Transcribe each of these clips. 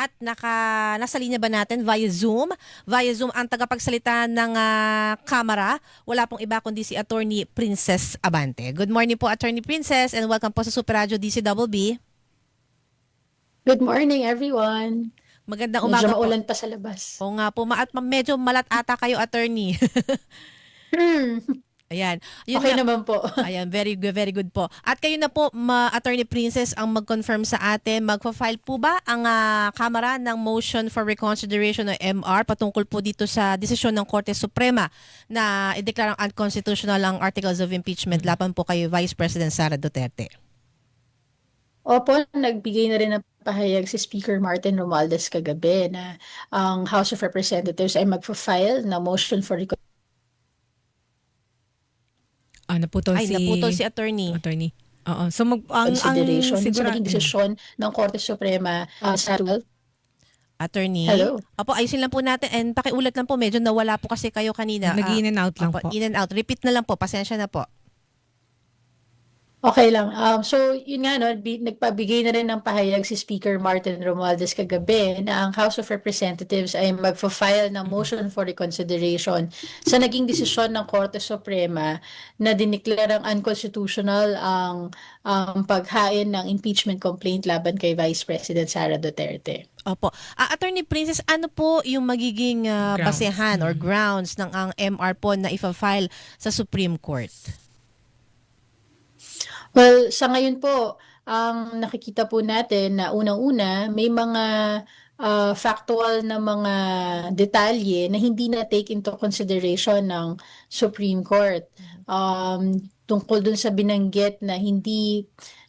at naka, nasa linya ba natin via Zoom? Via Zoom ang tagapagsalita ng Kamara. Wala pong iba kundi si Attorney Princess Abante. Good morning po Attorney Princess and welcome po sa Super Radio DCWB. Good morning, everyone. Magandang Medyo umaga po. maulan pa sa labas. Oo nga po, ma- at medyo malat ata kayo, attorney. Hmm, Ayan. Yun okay nga- naman po. Ayan, very good, very good po. At kayo na po, ma Attorney Princess, ang mag-confirm sa atin, magpa-file po ba ang ah, Kamara ng motion for reconsideration o MR patungkol po dito sa desisyon ng Korte Suprema na ideklarang unconstitutional ang articles of impeachment laban po kay Vice President Sara Duterte? Opo, nagbigay na rin ng pahayag si Speaker Martin Romualdez kagabi na ang House of Representatives ay magpa-file na motion for recon- Ah, naputol Ay, si naputol si Attorney. attorney. Oo. So mag ang consideration ang sa sigura, naging desisyon ng Korte Suprema uh, sa Attorney. Hello. Apo, ayusin lang po natin and pakiulat lang po, medyo nawala po kasi kayo kanina. nag Ah, in and out lang Opo, po. in and out. Repeat na lang po, pasensya na po. Okay lang. Um, so, yun nga, no, bi- nagpabigay na rin ng pahayag si Speaker Martin Romualdez kagabi na ang House of Representatives ay magfa-file ng motion for reconsideration sa naging desisyon ng Korte Suprema na diniklarang unconstitutional ang, ang paghain ng impeachment complaint laban kay Vice President Sara Duterte. Opo. Ah, Attorney Princess, ano po yung magiging Grounds. basehan or Mhm. grounds ng ang MR po na ifa-file sa Supreme Court? Well, sa ngayon po, ang nakikita po natin na unang-una, may mga ah, factual na mga detalye na hindi na take into consideration ng Supreme Court. Um, tungkol dun sa binanggit na hindi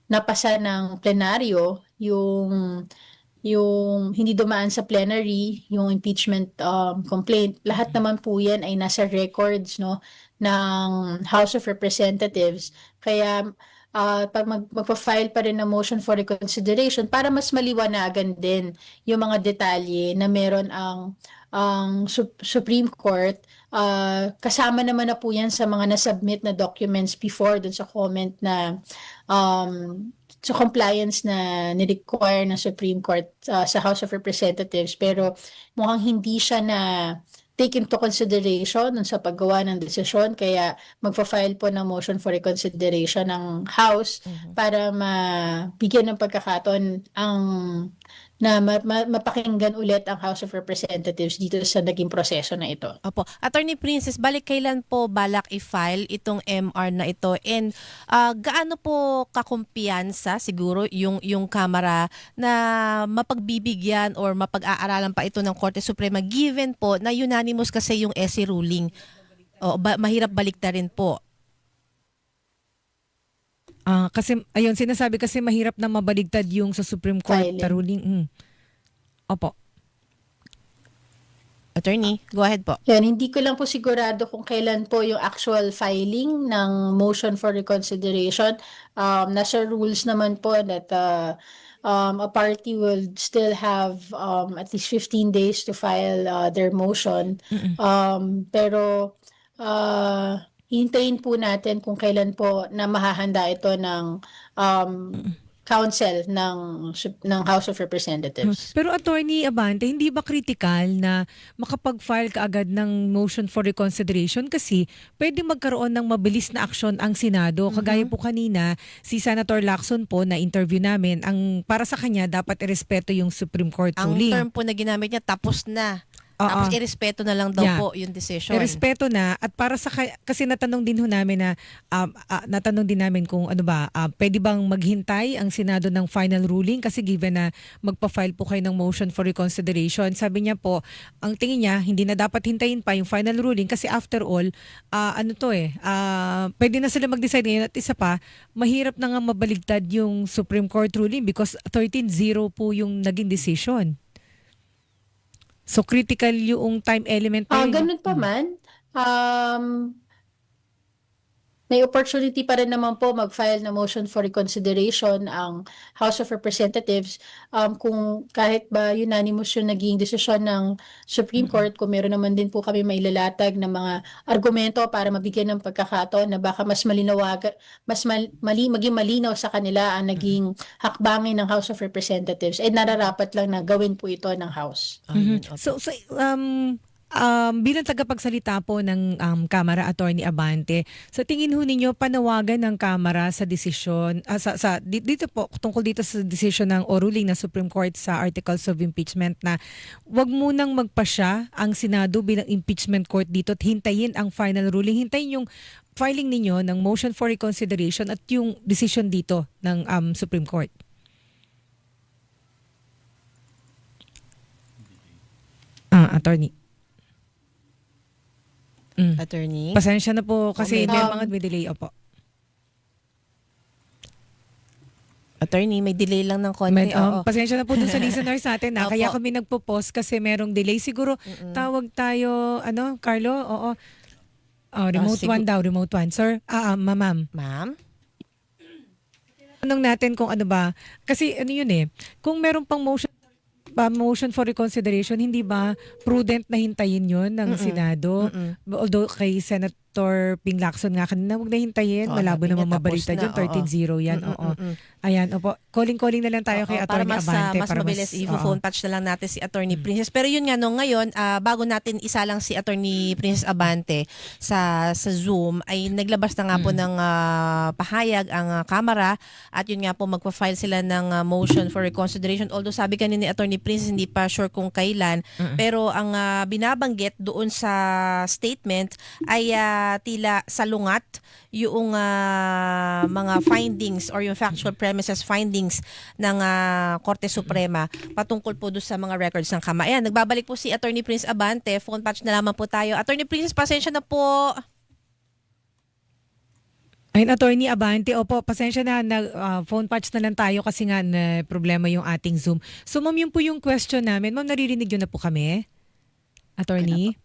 napasa ng plenaryo yung yung hindi dumaan sa plenary, yung impeachment um, complaint, lahat naman po yan ay nasa records no ng House of Representatives. Kaya ah pag mag, magpa-file pa rin ng motion for reconsideration para mas maliwanagan din yung mga detalye na meron ang ang Sup- Supreme Court. Ah, kasama naman na po yan sa mga nasubmit na documents before dun sa comment na um, sa compliance na ni-require ng Supreme Court ah, sa House of Representatives. Pero mukhang hindi siya na take into consideration sa paggawa ng desisyon kaya magfa-file po ng motion for reconsideration ng House para mabigyan ng pagkakataon ang na ma- ma- mapakinggan ulit ang House of Representatives dito sa naging proseso na ito. Opo. Attorney Princess, balik kailan po balak i-file itong MR na ito? And ah, gaano po kakumpiyansa siguro yung, yung Kamara na mapagbibigyan or mapag-aaralan pa ito ng Korte Suprema given po na unanimous kasi yung SC ruling? O, ba- mahirap baliktarin po. Ah, kasi ayun sinasabi kasi mahirap na mabaligtad yung sa Supreme Court Filing. na ruling. Mm. Opo. Attorney, go ahead po. Yan, hindi ko lang po sigurado kung kailan po yung actual filing ng motion for reconsideration. Um, nasa rules naman po that uh, um, a party will still have um, at least 15 days to file uh, their motion. Um, pero uh, hintayin po natin kung kailan po na mahahanda ito ng um, council ng ng House of Representatives. Pero attorney Abante, hindi ba critical na makapag-file ka agad ng motion for reconsideration kasi pwede magkaroon ng mabilis na aksyon ang Senado. Kagaya po kanina, si Senator Lacson po na interview namin, ang para sa kanya dapat irespeto yung Supreme Court Ang ruling. term po na ginamit niya, tapos na. Oo. Tapos irespeto na lang daw Yeah. po yung decision. Respeto na at para sa ka- kasi natanong din ho namin na um, ah, natanong din namin kung ano ba ah, pwede bang maghintay ang Senado ng final ruling kasi given na magpa-file po kayo ng motion for reconsideration sabi niya po ang tingin niya hindi na dapat hintayin pa yung final ruling kasi after all ah, ano to eh ah, pwede na sila mag-decide ngayon at isa pa mahirap na nga mabaligtad yung Supreme Court ruling because 13-0 po yung naging decision So critical yung time element na Ah, yun. ganun pa man. Um, may opportunity pa rin naman po mag-file na motion for reconsideration ang House of Representatives um, kung kahit ba unanimous yung naging desisyon ng Supreme Court, kung meron naman din po kami mailalatag na mga argumento para mabigyan ng pagkakataon na baka mas malinawagan, mas mal- mali, maging malinaw sa kanila ang naging hakbangin ng House of Representatives, eh nararapat lang na gawin po ito ng House. Mhm. opo. So, so um, um, bilang tagapagsalita po ng um, Kamara Attorney Abante, sa tingin ho ninyo panawagan ng Kamara sa desisyon, ah, sa, sa, di- dito po, tungkol dito sa desisyon ng o ruling ng Supreme Court sa Articles of Impeachment na wag munang magpasya ang Senado bilang impeachment court dito at hintayin ang final ruling, hintayin yung filing ninyo ng motion for reconsideration at yung decision dito ng um, Supreme Court. Ah, attorney. Mm. Attorney. Pasensya na po kasi Okay. may Um, mga may delay. Opo. Attorney, may delay lang ng konti. Oo. um, pasensya na po dun sa listeners natin. na Opo. Kaya kami nagpo-pause kasi merong delay. Siguro tawag tayo, ano, Carlo? Oo. Oh, remote sigu- one daw, remote one. Sir, ah, ah, ma- ma'am. Ma'am? Tanong natin kung ano ba. Kasi ano yun eh, kung meron pang motion pa motion for reconsideration, hindi ba prudent na hintayin yun ng Mm-mm. Senado? Mm-mm. Although kay Senator Ping Lacson nga kanina, huwag na hintayin. Oo, Malabo naman tapos mabalita na, dyan. 13-0 yan. Mm-mm, Oo. mm-mm. Ayan, opo. Calling-calling na lang tayo kay Oo, Attorney mas, ah, Abante. mas para mabilis, oo. i-phone patch na lang natin si Attorney Princess. Pero yun nga, no, ngayon, ah, bago natin isa lang si Attorney Princess Abante sa sa Zoom, ay naglabas na nga po ng ah, pahayag ang ah, Kamara at yun nga po, magpa-file sila ng ah, motion for reconsideration. Although sabi kanina ni Attorney Princess, hindi pa sure kung kailan. Pero ang ah, binabanggit doon sa statement ay ah, tila salungat yung ah, mga findings or yung factual premises findings ng ah, Korte Suprema patungkol po doon sa mga records ng Kama. Ayan, nagbabalik po si Attorney Prince Abante. Phone patch na lamang po tayo. Attorney Prince, pasensya na po. Ayun, Attorney Abante. Opo, pasensya na, na ah, phone patch na lang tayo kasi nga na problema yung ating Zoom. So, ma'am, yun po yung question namin. Ma'am, naririnig yun na po kami? Attorney?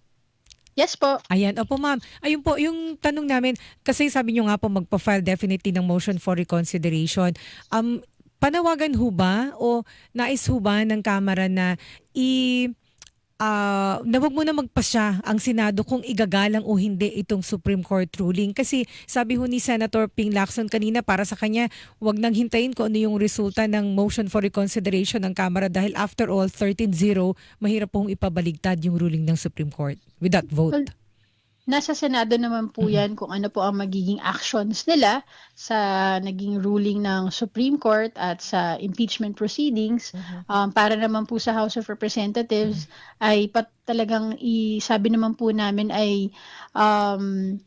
Yes po. Ayan, opo ma'am. Ayun po, yung tanong namin, kasi sabi nyo nga po magpa-file definitely ng motion for reconsideration. Um, panawagan ho ba o nais ho ba ng Kamara na i ah na wag mo na magpasya ang Senado kung igagalang o hindi itong Supreme Court ruling. Kasi sabi ho ni Senator Ping Lacson kanina para sa kanya, wag nang hintayin kung ano yung resulta ng motion for reconsideration ng Kamara dahil after all, 13-0, mahirap pong ipabaligtad yung ruling ng Supreme Court with that vote. Well, Nasa Senado naman po yan kung ano po ang magiging actions nila sa naging ruling ng Supreme Court at sa impeachment proceedings. Um, para naman po sa House of Representatives ay pat talagang i, sabi naman po namin ay um,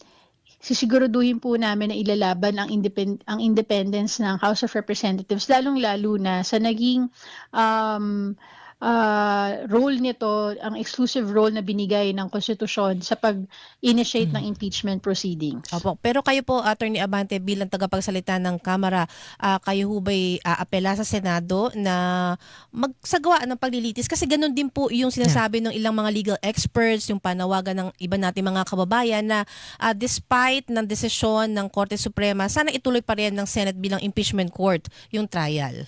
sisiguraduhin po namin na ilalaban ang, independ- ang independence ng House of Representatives lalong-lalo na sa naging um, ah, role nito, ang exclusive role na binigay ng konstitusyon sa pag-initiate ng impeachment proceedings. Opo. Pero kayo po, Attorney Abante, bilang tagapagsalita ng Kamara, ah, kayo ho ba'y aapela sa Senado na magsagawa ng paglilitis? Kasi ganun din po yung sinasabi ng ilang mga legal experts, yung panawagan ng iba nating mga kababayan na ah, despite ng desisyon ng Korte Suprema, sana ituloy pa rin ng Senate bilang impeachment court yung trial.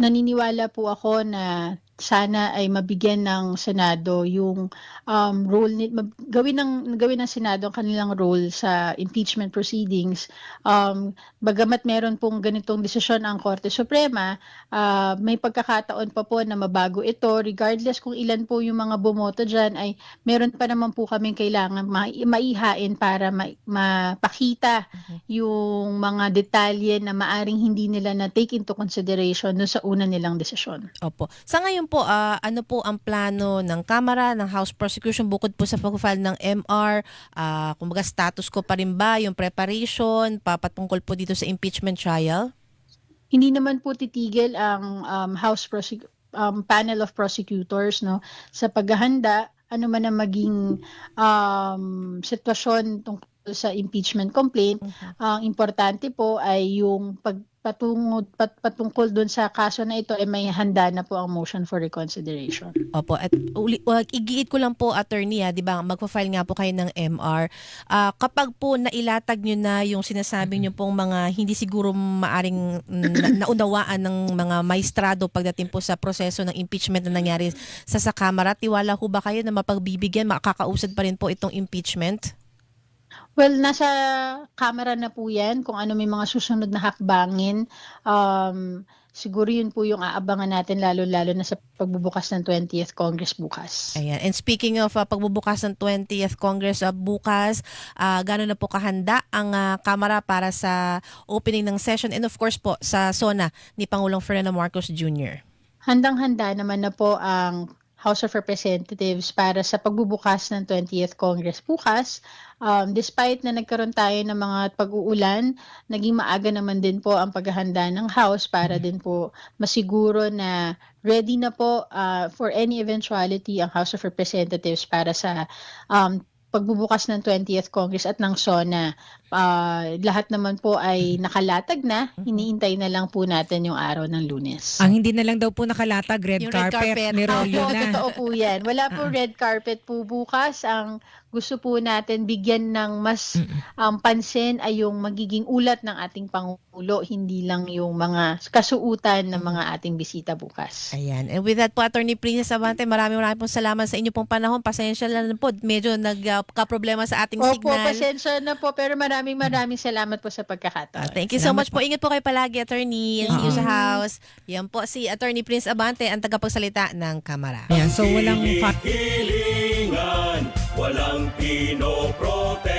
naniniwala po ako na sana ay mabigyan ng Senado yung um, role ni mag- gawin ng gawin ng Senado ang kanilang role sa impeachment proceedings um bagamat meron pong ganitong desisyon ang Korte Suprema ah, may pagkakataon pa po na mabago ito regardless kung ilan po yung mga bumoto diyan ay meron pa naman po kaming kailangan ma- maihain para ma- mapakita yung mga detalye na maaring hindi nila na take into consideration no sa una nilang desisyon. Opo. Sa ngayon po, ah, ano po ang plano ng Kamara, ng House Prosecution bukod po sa pag-file ng MR? Ah, kumbaga status ko pa rin ba yung preparation papatungkol po dito sa impeachment trial? Hindi naman po titigil ang um, House prosec- um, panel of prosecutors no sa paghahanda ano man ang maging um, sitwasyon tungkol sa impeachment complaint. Ang importante po ay yung pag patungod pat, patungkol dun sa kaso na ito ay may handa na po ang motion for reconsideration. Opo, at uli, wag, igiit ko lang po, attorney, ah, di ba, magpa-file nga po kayo ng MR. Ah, kapag po nailatag nyo na yung sinasabi nyo pong mga hindi siguro maaring mm, na- naunawaan ng mga maestrado pagdating po sa proseso ng impeachment na nangyari sa sa Kamara, tiwala ho ba kayo na mapagbibigyan, makakausad pa rin po itong impeachment? Well, nasa camera na po yan kung ano may mga susunod na hakbangin. Um, siguro yun po yung aabangan natin lalo-lalo na sa pagbubukas ng 20th Congress bukas. Ayan. And speaking of uh, pagbubukas ng 20th Congress uh, bukas, uh, gano'n na po kahanda ang uh, Kamara para sa opening ng session and of course po sa SONA ni Pangulong Ferdinand Marcos Jr. Handang-handa naman na po ang House of Representatives para sa pagbubukas ng 20th Congress bukas. Um, despite na nagkaroon tayo ng mga pag-uulan, naging maaga naman din po ang paghahanda ng House para din po masiguro na ready na po uh, for any eventuality ang House of Representatives para sa um, pagbubukas ng 20th Congress at ng SONA. Uh, lahat naman po ay nakalatag na. Hiniintay na lang po natin yung araw ng lunes. Ang hindi na lang daw po nakalatag, red Yung red carpet, carpet. ni Rolyo Opo, na. totoo po yan. Wala po Ah. red carpet po bukas. Ang gusto po natin bigyan ng mas um, pansin ay yung magiging ulat ng ating Pangulo, hindi lang yung mga kasuutan ng mga ating bisita bukas. Ayan. And with that po, Attorney Princess Abante, maraming maraming pong salamat sa inyo pong panahon. Pasensya lang po, medyo nagka-problema sa ating Opo, signal. pasensya na po, pero maraming maraming salamat po sa pagkakataon. thank you so Salamat much po. Ingat po kayo palagi, Attorney. And see you sa house. Yan po si Attorney Prince Abante, ang tagapagsalita ng Kamara. Ayan, so walang fa- Hilingan, walang pinoprotektahan.